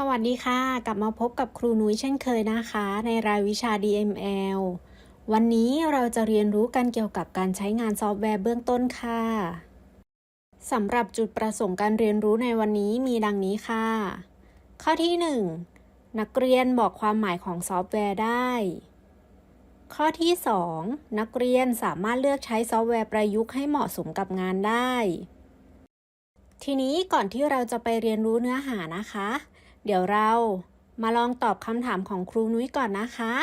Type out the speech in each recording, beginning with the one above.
สวัสดีค่ะ กลับมาพบกับครูนุ้ยเช่นเคยนะคะ ในรายวิชา DML วันนี้เราจะเรียนรู้กันเกี่ยวกับการใช้งานซอฟต์แวร์เบื้องต้นค่ะสำหรับจุดประสงค์การเรียนรู้ในวันนี้มีดังนี้ค่ะ ข้อที่ 1 นักเรียนบอกความหมายของซอฟต์แวร์ได้ ข้อที่ 2 นักเรียนสามารถเลือกใช้ซอฟต์แวร์ประยุกต์ให้เหมาะสมกับงานได้ ทีนี้ก่อนที่เราจะไปเรียนรู้เนื้อหานะคะ เดี๋ยวเรามาลองตอบคำถามของครูนุ้ยก่อนนะคะ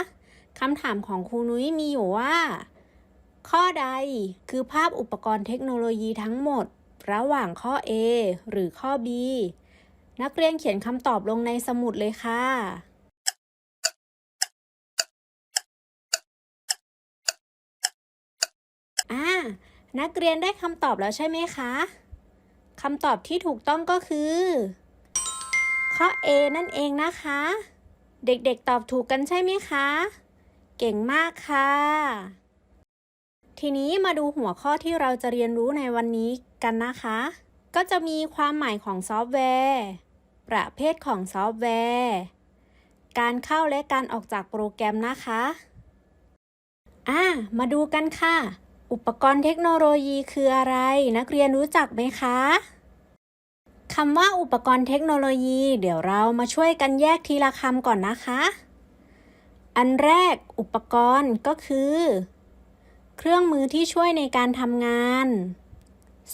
คำถามของครูนุ้ยมีอยู่ว่า ข้อใดคือภาพอุปกรณ์เทคโนโลยีทั้งหมด ระหว่างข้อ A หรือข้อ B นักเรียนเขียนคำตอบลงในสมุดเลยค่ะอ่านักเรียนได้คำตอบแล้วใช่ไหมคะคำตอบที่ถูกต้องก็คือ ข้อ A นั่นเองนะคะ เด็กๆตอบถูกกันใช่ไหมคะ เก่งมากค่ะ ทีนี้มาดูหัวข้อที่เราจะเรียนรู้ในวันนี้กันนะคะ ก็จะมีความหมายของซอฟต์แวร์ ประเภทของซอฟต์แวร์ การเข้าและการออกจากโปรแกรมนะคะอ่ามาดูกันค่ะ อุปกรณ์เทคโนโลยีคืออะไร นักเรียนรู้จักไหมคะ คำว่าอุปกรณ์เทคโนโลยี เดี๋ยวเรามาช่วยกันแยกทีละคำก่อนนะคะ อันแรกอุปกรณ์ก็คือ เครื่องมือที่ช่วยในการทำงาน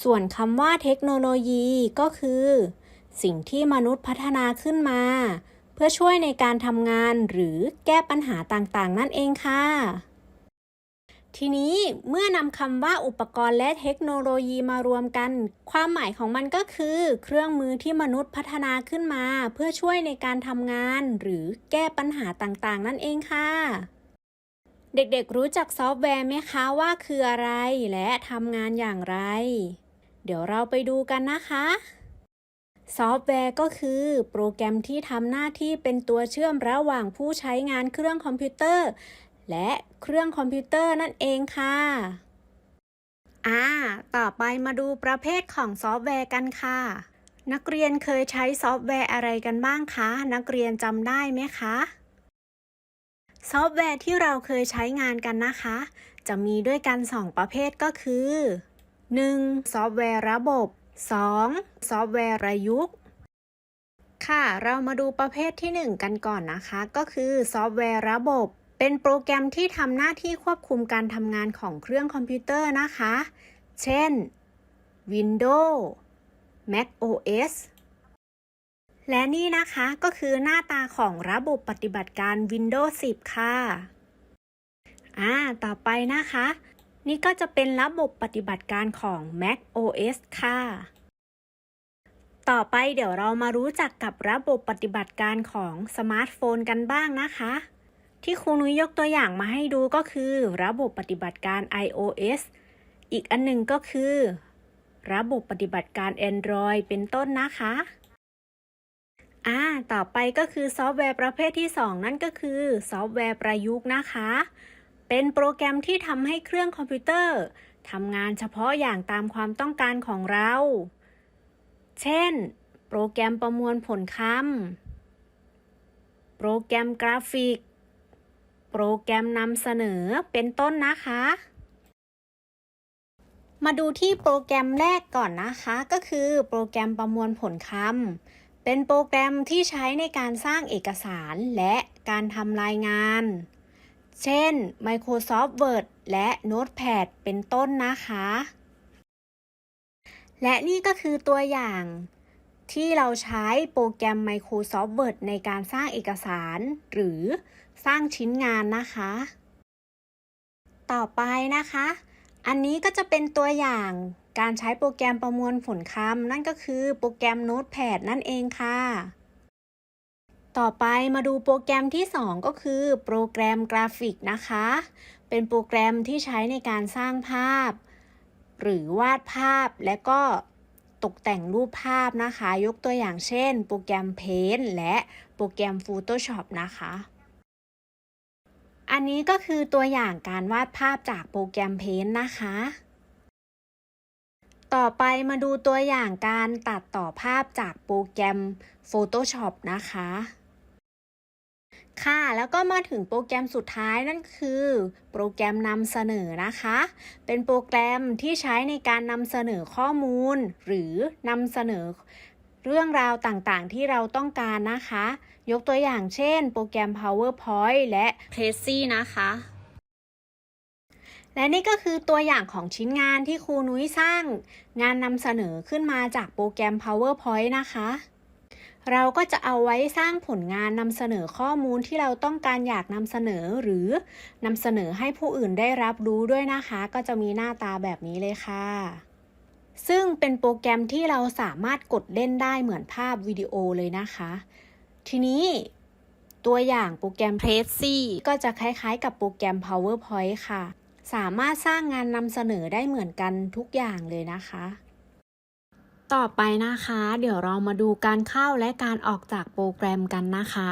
ส่วนคำว่าเทคโนโลยีก็คือ สิ่งที่มนุษย์พัฒนาขึ้นมา เพื่อช่วยในการทำงานหรือแก้ปัญหาต่างๆ นั่นเองค่ะ ทีนี้เมื่อนำคำว่าอุปกรณ์และเทคโนโลยีมารวมกัน ความหมายของมันก็คือ เครื่องมือที่มนุษย์พัฒนาขึ้นมา เพื่อช่วยในการทำงาน หรือแก้ปัญหาต่างๆ นั่นเองค่ะ เด็กๆรู้จักซอฟต์แวร์ไหมคะว่าคืออะไร และทำงานอย่างไร เดี๋ยวเราไปดูกันนะคะซอฟต์แวร์ก็คือโปรแกรมที่ทำหน้าที่เป็นตัวเชื่อมระหว่างผู้ใช้งานเครื่องคอมพิวเตอร์ และเครื่องคอมพิวเตอร์นั่นเองค่ะอ่าต่อไปมาดูประเภทของซอฟต์แวร์กันค่ะ นักเรียนเคยใช้ซอฟต์แวร์อะไรกันบ้างคะ นักเรียนจำได้ไหมคะ ซอฟต์แวร์ที่เราเคยใช้งานกันนะคะ จะมีด้วยกัน 2 ประเภทก็คือ 1. ซอฟต์แวร์ระบบ 2. ซอฟต์แวร์ประยุกต์ ค่ะ เรามาดูประเภทที่ 1 กันก่อนนะคะ ก็คือซอฟต์แวร์ระบบ เป็นโปรแกรมที่ทำหน้าที่ควบคุมการทำงานของเครื่องคอมพิวเตอร์นะคะ เช่น Windows Mac OS และนี่นะคะก็คือหน้าตาของระบบปฏิบัติการ Windows 10 ค่ะ อ่า ต่อไปนะคะ นี่ก็จะเป็นระบบปฏิบัติการของ Mac OS ค่ะ ต่อไปเดี๋ยวเรามารู้จักกับระบบปฏิบัติการของสมาร์ทโฟนกันบ้างนะคะ ที่ครูนุ้ยยกตัวอย่างมาให้ดูก็คือ ระบบปฏิบัติการ iOS อีกอันหนึ่งก็คือ ระบบปฏิบัติการ Android เป็นต้นนะคะอ่าต่อไปก็คือซอฟต์แวร์ประเภทที่ 2 นั่นก็คือซอฟต์แวร์ประยุกต์นะคะ เป็นโปรแกรมที่ทำให้เครื่องคอมพิวเตอร์ทำงานเฉพาะอย่างตามความต้องการของเรา เช่น โปรแกรมประมวลผลคำโปรแกรมกราฟิก โปรแกรมนำเสนอเป็นต้นนะคะ มาดูที่โปรแกรมแรกก่อนนะคะ ก็คือโปรแกรมประมวลผลคำเป็นโปรแกรมที่ใช้ในการสร้างเอกสารและการทำรายงาน เช่น Microsoft Word และ Notepad เป็นต้นนะคะ และนี่ก็คือตัวอย่างที่เราใช้โปรแกรม Microsoft Word ในการสร้างเอกสาร หรือ สร้างชิ้นงานนะคะ ต่อไปนะคะ อันนี้ก็จะเป็นตัวอย่างการใช้โปรแกรมประมวลผลคำนั่นก็คือโปรแกรม Notepad นั่นเองค่ะ ต่อไปมาดูโปรแกรมที่ 2 ก็คือ โปรแกรมกราฟิกนะคะ เป็นโปรแกรมที่ใช้ในการสร้างภาพ หรือวาดภาพและก็ตกแต่งรูปภาพนะคะ ยกตัวอย่างเช่น โปรแกรม Paint และโปรแกรม Photoshop นะคะ อันนี้ก็คือตัวอย่างการวาดภาพจากโปรแกรม Paint นะคะ ต่อไปมาดูตัวอย่างการตัดต่อภาพจากโปรแกรม Photoshop นะคะ ค่ะ แล้วก็มาถึงโปรแกรมสุดท้ายนั่นคือ โปรแกรมนำเสนอนะคะ เป็นโปรแกรมที่ใช้ในการนำเสนอข้อมูล หรือนำเสนอเรื่องราวต่างๆ ที่เราต้องการนะคะ ยกตัวอย่างเช่น โปรแกรม PowerPoint และ Prezi นะคะ และนี่ก็คือตัวอย่างของชิ้นงานที่ครูนุ้ยสร้าง งานนำเสนอขึ้นมาจากโปรแกรม PowerPoint นะคะ เราก็จะเอาไว้สร้างผลงานนำเสนอข้อมูลที่เราต้องการอยากนำเสนอหรือนำเสนอให้ผู้อื่นได้รับรู้ด้วยนะคะ ก็จะมีหน้าตาแบบนี้เลยค่ะซึ่งเป็นโปรแกรมที่เราสามารถกดเล่นได้เหมือนภาพวิดีโอเลยนะคะ ทีนี้ตัวอย่างโปรแกรม Prezi ก็จะคล้ายๆ กับโปรแกรม PowerPoint ค่ะ สามารถสร้างงานนำเสนอได้เหมือนกันทุกอย่างเลยนะคะ ต่อไปนะคะ เดี๋ยวเรามาดูการเข้าและการออกจากโปรแกรมกันนะคะ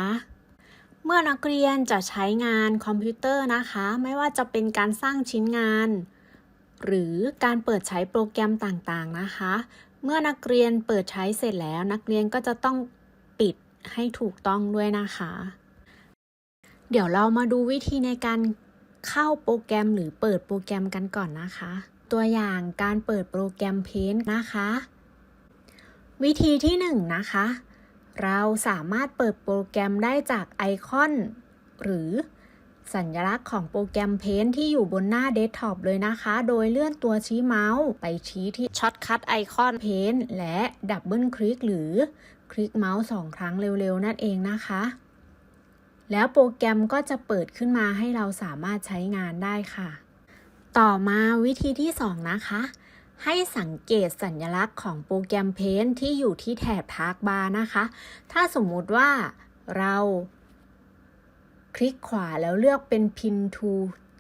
เมื่อนักเรียนจะใช้งานคอมพิวเตอร์นะคะ ไม่ว่าจะเป็นการสร้างชิ้นงาน หรือการเปิดใช้โปรแกรมต่างๆนะคะ เมื่อนักเรียนเปิดใช้เสร็จแล้ว นักเรียนก็จะต้อง ให้ถูกต้องด้วยนะคะ เดี๋ยวเรามาดูวิธีในการเข้าโปรแกรมหรือเปิดโปรแกรมกันก่อนนะคะ ตัวอย่างการเปิดโปรแกรม Paint นะคะ วิธีที่1นงนะคะ เราสามารถเปิดโปรแกรมได้จากไอคอน หรือสัญลักษณ์ของโปรแกรม Paint ที่อยู่บนหน้าเดสก์ท็อปเลยนะคะ โดยเลื่อนตัวชี้เมาส์ไปชี้ที่ช็อตคัทไอคอน Paint และดับเบิลคลิกหรือ คลิกเมาส์สองครั้งเร็วๆ นั่นเองนะคะ แล้วโปรแกรมก็จะเปิดขึ้นมาให้เราสามารถใช้งานได้ค่ะ ต่อมาวิธีที่ 2 นะคะ ให้สังเกตสัญลักษณ์ของโปรแกรม Paint ที่อยู่ที่แถบทาร์กบาร์นะคะ ถ้าสมมุติว่าเราคลิกขวาแล้วเลือกเป็น Pin to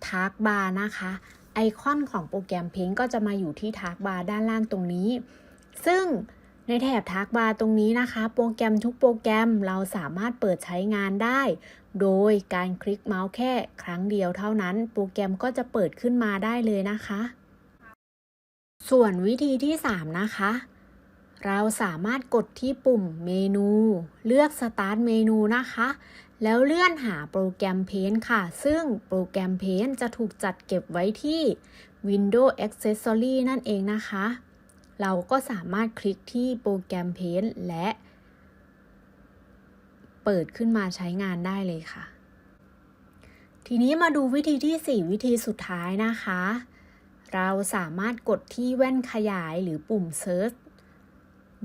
Task Bar นะคะ ไอคอนของโปรแกรม Paint ก็จะมาอยู่ที่ Task Bar ด้านล่างตรงนี้ ซึ่ง ในแถบ Task Bar ตรงนี้นะคะ โปรแกรมทุกโปรแกรมเราสามารถเปิดใช้งานได้ โดยการคลิกเมาส์แค่ครั้งเดียวเท่านั้น โปรแกรมก็จะเปิดขึ้นมาได้เลยนะคะ ส่วนวิธีที่ 3 นะคะ เราสามารถกดที่ปุ่มเมนู เลือก Start เมนูนะคะ แล้วเลื่อนหาโปรแกรม Paint ค่ะ ซึ่งโปรแกรม Paint จะถูกจัดเก็บไว้ที่ Windows Accessory นั่นเองนะคะ เราก็สามารถคลิกที่โปรแกรม Paint และ เปิดขึ้นมาใช้งานได้เลยค่ะ ทีนี้มาดูวิธีที่ 4 วิธีสุดท้ายนะคะ เราสามารถกดที่แว่นขยายหรือปุ่ม Search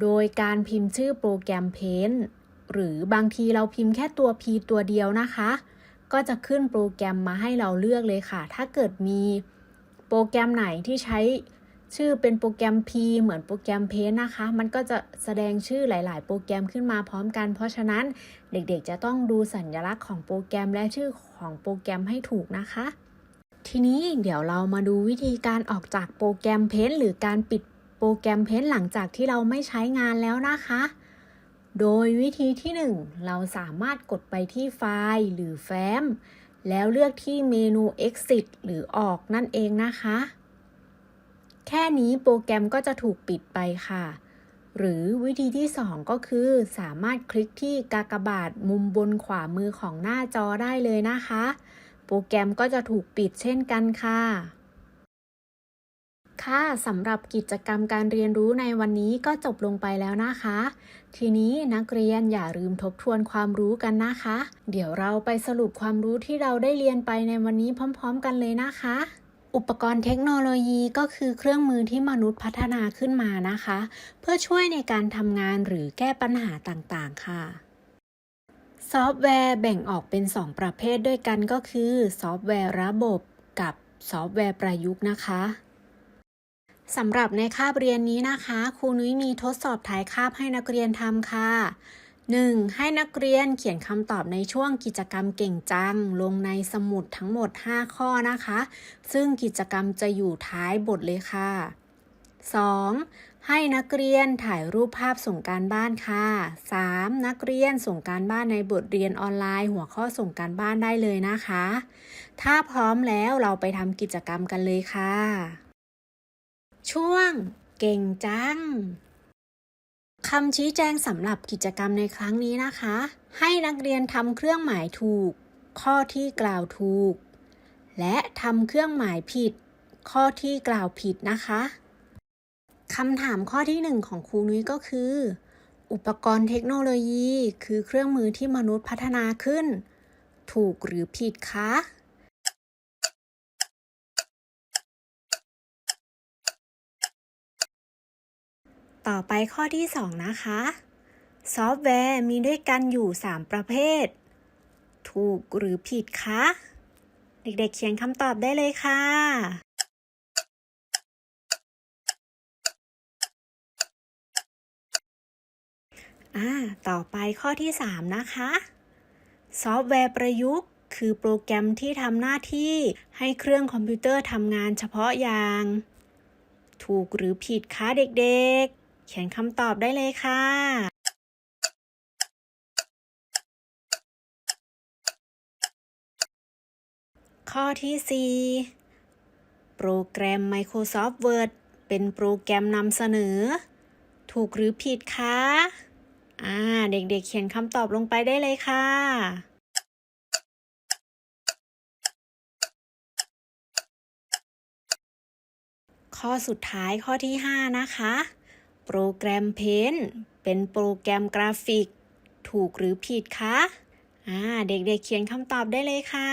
โดยการพิมพ์ชื่อโปรแกรม Paint หรือบางทีเราพิมพ์แค่ตัว P ตัวเดียวนะคะ ก็จะขึ้นโปรแกรมมาให้เราเลือกเลยค่ะ ถ้าเกิดมีโปรแกรมไหนที่ใช้ ชื่อเป็นโปรแกรม P เหมือนโปรแกรม Paint นะคะ มันก็จะแสดงชื่อหลาย ๆ โปรแกรมขึ้นมาพร้อมกัน เพราะฉะนั้นเด็กๆ จะต้องดูสัญลักษณ์ของโปรแกรมและชื่อของโปรแกรมให้ถูกนะคะ ทีนี้เดี๋ยวเรามาดูวิธีการออกจากโปรแกรม Paint หรือการปิดโปรแกรม Paint หลังจากที่เราไม่ใช้งานแล้วนะคะ โดยวิธีที่ 1 เราสามารถกดไปที่ไฟล์หรือแฟ้มแล้วเลือกที่เมนู Exit หรือออกนั่นเองนะคะ แค่นี้โปรแกรมก็จะถูกปิดไปค่ะ หรือวิธีที่ 2 ก็คือ สามารถคลิกที่กากบาทมุมบนขวามือของหน้าจอได้เลยนะคะ โปรแกรมก็จะถูกปิดเช่นกันค่ะค่ะสำหรับกิจกรรมการเรียนรู้ในวันนี้ก็จบลงไปแล้วนะคะ ทีนี้นักเรียนอย่าลืมทบทวนความรู้กันนะคะ เดี๋ยวเราไปสรุปความรู้ที่เราได้เรียนไปในวันนี้พร้อม ๆ กันเลยนะคะ อุปกรณ์เทคโนโลยีก็คือเครื่องมือที่มนุษย์พัฒนาขึ้นมานะคะ เพื่อช่วยในการทำงานหรือแก้ปัญหาต่างๆ ค่ะซอฟต์แวร์แบ่งออกเป็น 2 ประเภทด้วยกันก็คือ ซอฟต์แวร์ระบบกับซอฟต์แวร์ประยุกต์นะคะสำหรับในคาบเรียนนี้นะคะ ครูนุ้ยมีทดสอบท้ายคาบให้นักเรียนทำค่ะ 1. ให้นักเรียนเขียนคำตอบในช่วงกิจกรรมเก่งจัง ลงในสมุดทั้งหมด 5 ข้อนะคะ ซึ่งกิจกรรมจะอยู่ท้ายบทเลยค่ะ 2. ให้นักเรียนถ่ายรูปภาพส่งการบ้านค่ะ 3. นักเรียนส่งการบ้านในบทเรียนออนไลน์ หัวข้อส่งการบ้านได้เลยนะคะ ถ้าพร้อมแล้วเราไปทำกิจกรรมกันเลยค่ะ ช่วงเก่งจัง คำชี้แจงสำหรับกิจกรรมในครั้งนี้นะคะ ให้นักเรียนทำเครื่องหมายถูก ข้อที่กล่าวถูก และทำเครื่องหมายผิด ข้อที่กล่าวผิดนะคะคำถามข้อที่หนึ่งของครูนุ้ยก็คือ อุปกรณ์เทคโนโลยี คือเครื่องมือที่มนุษย์พัฒนาขึ้น ถูกหรือผิดคะ ต่อไปข้อที่ 2 นะคะ ซอฟต์แวร์มีด้วยกันอยู่ 3 ประเภท ถูกหรือผิดคะ เด็กๆเขียนคำตอบได้เลยค่ะ อ่า ต่อไปข้อที่ 3 นะคะ ซอฟต์แวร์ประยุกต์ คือโปรแกรมที่ทำหน้าที่ให้เครื่องคอมพิวเตอร์ทำงานเฉพาะอย่างถูกหรือผิดคะเด็กๆ เขียนคำตอบได้เลยค่ะ ข้อที่ 4 โปรแกรม Microsoft Word เป็นโปรแกรมนำเสนอ ถูกหรือผิดคะอ่าเด็กๆเขียนคำตอบลงไปได้เลยค่ะ ข้อสุดท้ายข้อที่ 5 นะคะ โปรแกรม Paint เป็นโปรแกรมกราฟิก ถูกหรือผิดคะอ่าเด็กๆเขียนคำตอบได้เลยค่ะ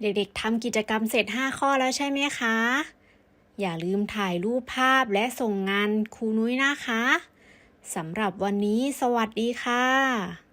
เด็กๆทำกิจกรรมเสร็จ 5 ข้อแล้วใช่ไหมคะ อย่าลืมถ่ายรูปภาพและส่งงานครูนุ้ยนะคะสำหรับวันนี้สวัสดีค่ะ